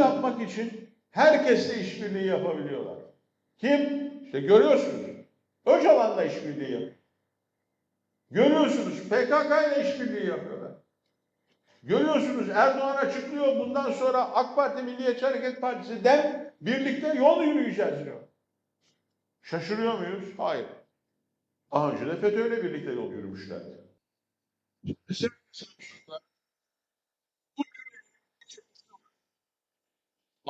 yapmak için herkesle işbirliği yapabiliyorlar. Kim? İşte görüyorsunuz. Öcalan'la işbirliği yapıyor. Görüyorsunuz PKK ile işbirliği yapıyorlar. Görüyorsunuz Erdoğan açıklıyor bundan sonra AK Parti Milliyetçi Hareket Partisi dem birlikte yol yürüyeceğiz diyor. Şaşırıyor muyuz? Hayır. Daha önce de FETÖ'yle birlikte yol yürümüşlerdi. Mesela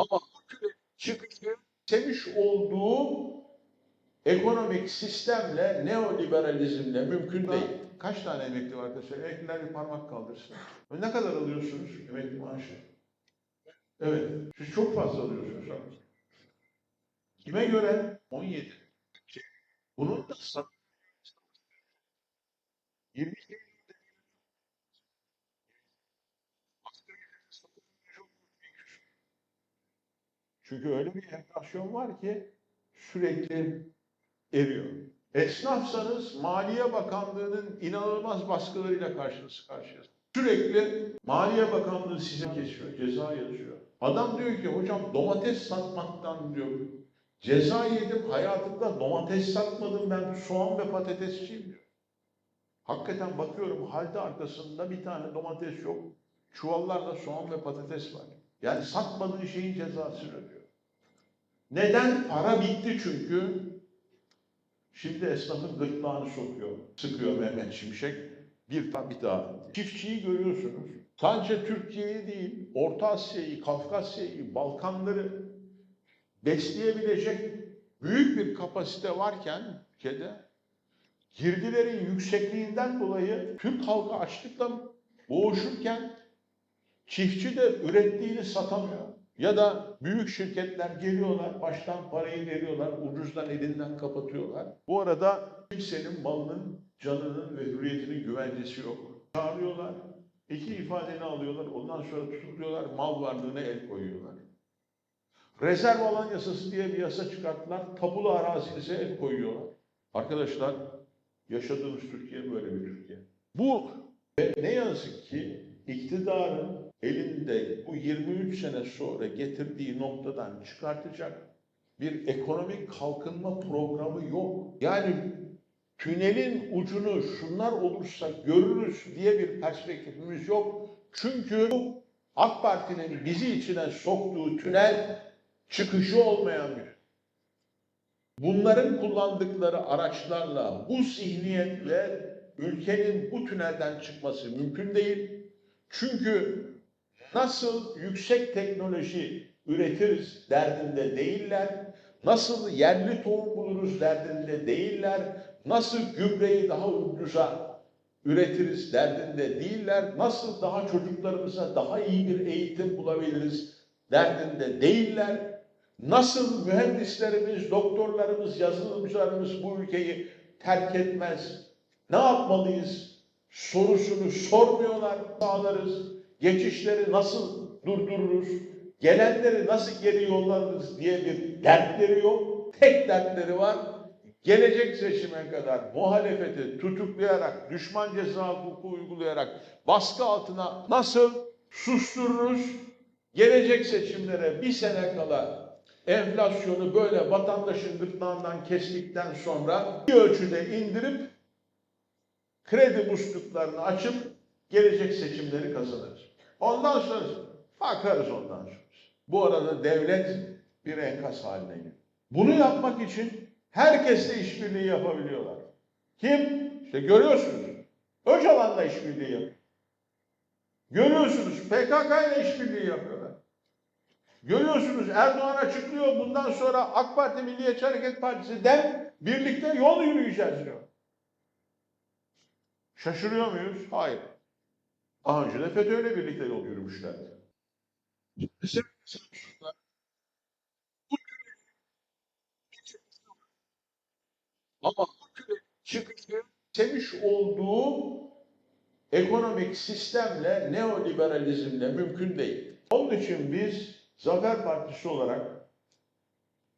Ama Akül'ün çıkışı semiş olduğu ekonomik sistemle, neoliberalizmle mümkün değil. Kaç tane emekli var arkadaşlar? Emekliler bir parmak kaldırsın. Ne kadar alıyorsunuz emekli maaşı? Evet, siz çok fazla alıyorsunuz. Kime göre? 17. Bunun da 20 Çünkü öyle bir enflasyon var ki sürekli eriyor. Esnafsanız Maliye Bakanlığı'nın inanılmaz baskılarıyla karşınız karşıyasınız. Sürekli Maliye Bakanlığı size kesiyor, ceza yazıyor. Adam diyor ki hocam domates satmaktan diyor ceza yedim hayatımda domates satmadım ben soğan ve patatesçiyim diyor. Hakikaten bakıyorum halde arkasında bir tane domates yok. Çuvallarda soğan ve patates var. Yani satmadığı şeyin cezasını ödüyor. Neden? Para bitti çünkü. Şimdi esnafın gırtlağını sokuyor. Sıkıyor Mehmet Şimşek. Bir bir daha. Çiftçiyi görüyorsunuz. Sadece Türkiye'yi değil, Orta Asya'yı, Kafkasya'yı, Balkanları besleyebilecek büyük bir kapasite varken ülkede girdilerin yüksekliğinden dolayı Türk halkı açlıkla boğuşurken çiftçi de ürettiğini satamıyor. Ya da büyük şirketler geliyorlar, baştan parayı veriyorlar, ucuzdan elinden kapatıyorlar. Bu arada kimsenin malının, canının ve hürriyetinin güvencesi yok. Çağırıyorlar, iki ifadeni alıyorlar, ondan sonra tutukluyorlar, mal varlığına el koyuyorlar. Rezerv alan yasası diye bir yasa çıkarttılar, tapulu arazinize el koyuyorlar. Arkadaşlar, yaşadığımız Türkiye böyle bir Türkiye. Bu ne yazık ki iktidarın elinde bu 23 sene sonra getirdiği noktadan çıkartacak bir ekonomik kalkınma programı yok. Yani tünelin ucunu şunlar olursa görürüz diye bir perspektifimiz yok. Çünkü AK Parti'nin bizi içine soktuğu tünel çıkışı olmayan bir. Bunların kullandıkları araçlarla, bu zihniyetle ülkenin bu tünelden çıkması mümkün değil. Çünkü nasıl yüksek teknoloji üretiriz derdinde değiller, nasıl yerli tohum buluruz derdinde değiller, nasıl gübreyi daha ucuza üretiriz derdinde değiller, nasıl daha çocuklarımıza daha iyi bir eğitim bulabiliriz derdinde değiller, nasıl mühendislerimiz, doktorlarımız, yazılımcılarımız bu ülkeyi terk etmez, ne yapmalıyız sorusunu sormuyorlar, sağlarız, geçişleri nasıl durdururuz, gelenleri nasıl geri yollarız diye bir dertleri yok. Tek dertleri var, gelecek seçime kadar muhalefeti tutuklayarak, düşman ceza hukuku uygulayarak baskı altına nasıl sustururuz, gelecek seçimlere bir sene kala enflasyonu böyle vatandaşın gırtlağından kestikten sonra bir ölçüde indirip kredi musluklarını açıp gelecek seçimleri kazanırız. Ondan sonra bakarız ondan sonra. Bu arada devlet bir enkaz haline geliyor. Bunu yapmak için herkesle işbirliği yapabiliyorlar. Kim? İşte görüyorsunuz. Öcalan'la işbirliği yapıyor. Görüyorsunuz PKK ile işbirliği yapıyorlar. Görüyorsunuz Erdoğan açıklıyor bundan sonra AK Parti Milliyetçi Hareket Partisi dem birlikte yol yürüyeceğiz diyor. Şaşırıyor muyuz? Hayır. Daha önce de FETÖ'yle birlikte yol yürümüşlerdi. Ama bu küre çıkışı sevmiş olduğu ekonomik sistemle, neoliberalizmle mümkün değil. Onun için biz Zafer Partisi olarak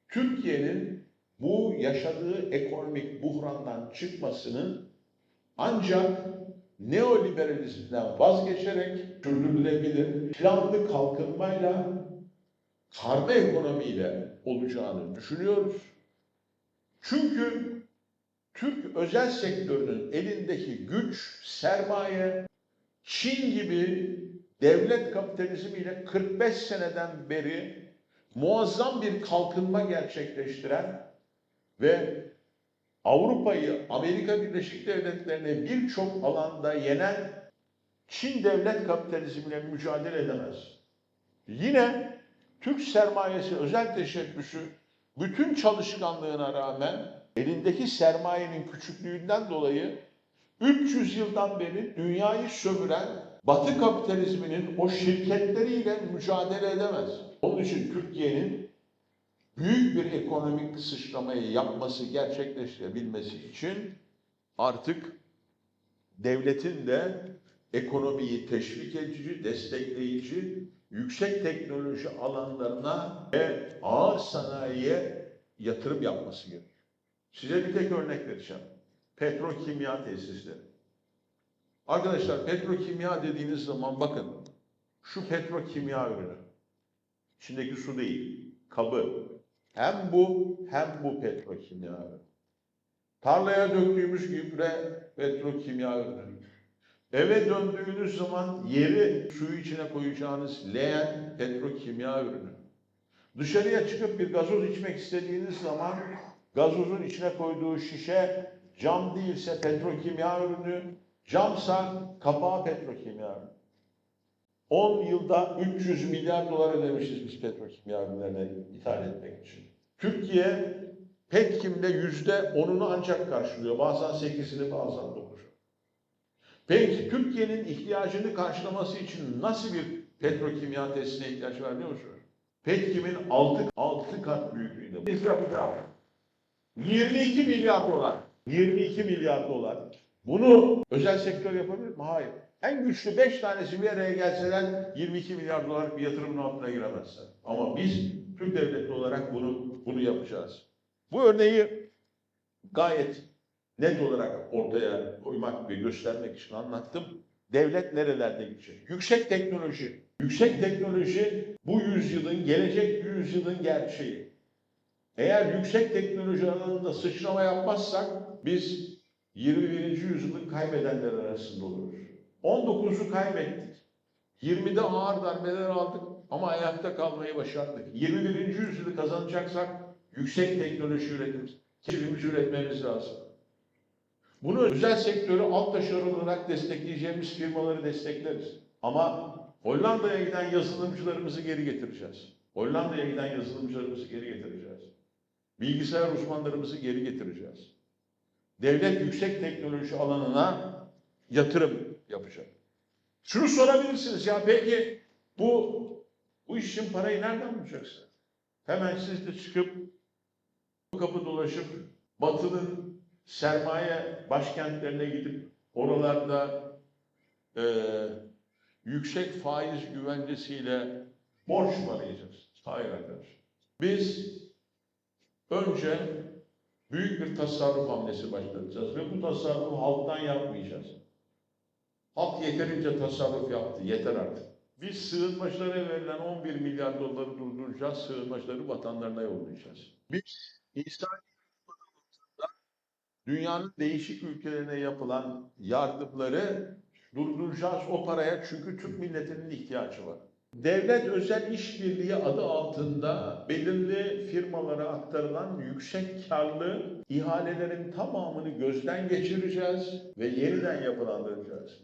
Türkiye'nin bu yaşadığı ekonomik buhrandan çıkmasının ancak neoliberalizmden vazgeçerek sürdürülebilir planlı kalkınmayla karma ekonomiyle olacağını düşünüyoruz. Çünkü Türk özel sektörünün elindeki güç, sermaye, Çin gibi devlet kapitalizmiyle 45 seneden beri muazzam bir kalkınma gerçekleştiren ve Avrupa'yı, Amerika Birleşik Devletleri'ni birçok alanda yenen Çin devlet kapitalizmiyle mücadele edemez. Yine Türk sermayesi özel teşebbüsü bütün çalışkanlığına rağmen elindeki sermayenin küçüklüğünden dolayı 300 yıldan beri dünyayı sömüren Batı kapitalizminin o şirketleriyle mücadele edemez. Onun için Türkiye'nin büyük bir ekonomik sıçramayı yapması, gerçekleştirebilmesi için artık devletin de ekonomiyi teşvik edici, destekleyici, yüksek teknoloji alanlarına ve ağır sanayiye yatırım yapması gerekiyor. Size bir tek örnek vereceğim. Petrokimya tesisleri. Arkadaşlar petrokimya dediğiniz zaman bakın şu petrokimya ürünü. İçindeki su değil, kabı. Hem bu hem bu petrokimya. Tarlaya döktüğümüz gübre petrokimya ürünü. Eve döndüğünüz zaman yeri suyu içine koyacağınız leğen petrokimya ürünü. Dışarıya çıkıp bir gazoz içmek istediğiniz zaman gazozun içine koyduğu şişe cam değilse petrokimya ürünü, camsa kapağı petrokimya ürünü. 10 yılda 300 milyar dolar ödemişiz biz petrokimya ürünlerine ithal etmek için. Türkiye Petkim'de yüzde onunu ancak karşılıyor. Bazen sekizini bazen dokuzunu. Peki Türkiye'nin ihtiyacını karşılaması için nasıl bir petrokimya tesisine ihtiyaç var biliyor musunuz? Petkim'in 6, 6 kat büyüklüğünde. Biz yapacağız. 22 milyar dolar. 22 milyar dolar. Bunu özel sektör yapabilir mi? Hayır. En güçlü 5 tanesi bir araya gelseler 22 milyar dolar bir yatırımın altına giremezler. Ama biz Türk devleti olarak bunu bunu yapacağız. Bu örneği gayet net olarak ortaya koymak ve göstermek için anlattım. Devlet nerelerde gidecek? Yüksek teknoloji. Yüksek teknoloji bu yüzyılın, gelecek yüzyılın gerçeği. Eğer yüksek teknoloji alanında sıçrama yapmazsak biz 21. yüzyılın kaybedenler arasında oluruz. 19'u kaybettik. 20'de ağır darbeler aldık ama ayakta kalmayı başardık. 21. yüzyılı kazanacaksak yüksek teknoloji üretimiz, kendimiz üretmemiz lazım. Bunu özel sektörü alt taşeron olarak destekleyeceğimiz firmaları destekleriz. Ama Hollanda'ya giden yazılımcılarımızı geri getireceğiz. Hollanda'ya giden yazılımcılarımızı geri getireceğiz. Bilgisayar uzmanlarımızı geri getireceğiz. Devlet yüksek teknoloji alanına yatırım yapacak. Şunu sorabilirsiniz ya peki bu bu iş için parayı nereden bulacaksın? Hemen siz de çıkıp kapı dolaşıp Batı'nın sermaye başkentlerine gidip oralarda e, yüksek faiz güvencesiyle borç mu arayacağız? Hayır arkadaş. Biz önce büyük bir tasarruf hamlesi başlatacağız ve bu tasarrufu halktan yapmayacağız. Halk yeterince tasarruf yaptı, yeter artık. Biz sığınmacılara verilen 11 milyar doları durduracağız, sığınmacıları vatanlarına yollayacağız. Biz insani dünyanın değişik ülkelerine yapılan yardımları durduracağız o paraya çünkü Türk milletinin ihtiyacı var. Devlet özel işbirliği adı altında belirli firmalara aktarılan yüksek karlı ihalelerin tamamını gözden geçireceğiz ve yeniden yapılandıracağız.